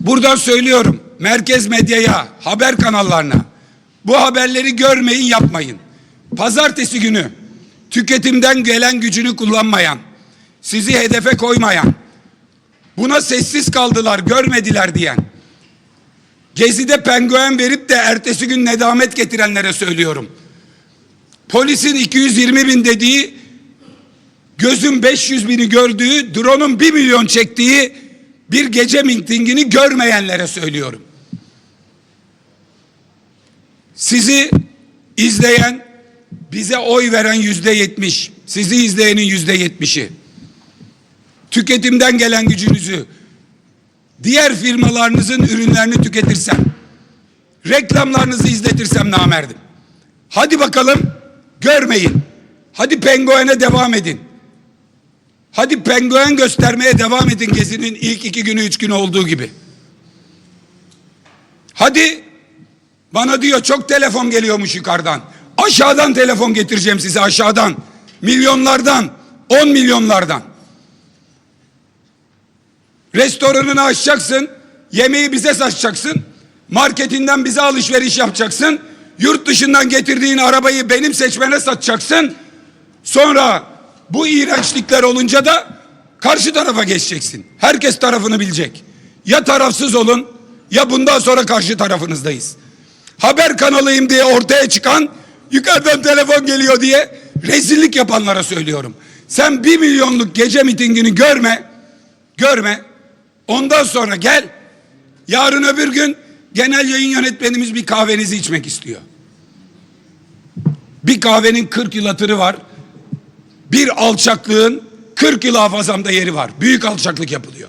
Buradan söylüyorum merkez medyaya, haber kanallarına bu haberleri görmeyin yapmayın. Pazartesi günü tüketimden gelen gücünü kullanmayan, sizi hedefe koymayan, buna sessiz kaldılar, görmediler diyen, Gezi'de penguen verip de ertesi gün nedamet getirenlere söylüyorum. Polisin 220 bin dediği, gözün 500 bini gördüğü, drone'un 1 milyon çektiği bir gece mitingini görmeyenlere söylüyorum. Sizi izleyen, bize oy veren yüzde yetmiş, sizi izleyenin yüzde yetmişi, tüketimden gelen gücünüzü, diğer firmalarınızın ürünlerini tüketirsem, reklamlarınızı izletirsem namerdim. Hadi bakalım görmeyin. Hadi penguene devam edin. Hadi penguen göstermeye devam edin gezinin ilk iki günü üç günü olduğu gibi. Hadi bana diyor çok telefon geliyormuş yukarıdan. Aşağıdan telefon getireceğim size aşağıdan. Milyonlardan, on milyonlardan. Restoranını açacaksın, yemeği bize satacaksın, marketinden bize alışveriş yapacaksın, yurt dışından getirdiğin arabayı benim seçmene satacaksın. Sonra bu iğrençlikler olunca da karşı tarafa geçeceksin. Herkes tarafını bilecek. Ya tarafsız olun ya bundan sonra karşı tarafınızdayız. Haber kanalıyım diye ortaya çıkan yukarıdan telefon geliyor diye rezillik yapanlara söylüyorum. Sen bir milyonluk gece mitingini görme, görme. Ondan sonra gel. Yarın öbür gün genel yayın yönetmenimiz bir kahvenizi içmek istiyor. Bir kahvenin 40 yıl hatırı var. Bir alçaklığın 40 yıl hafızamda yeri var. Büyük alçaklık yapılıyor.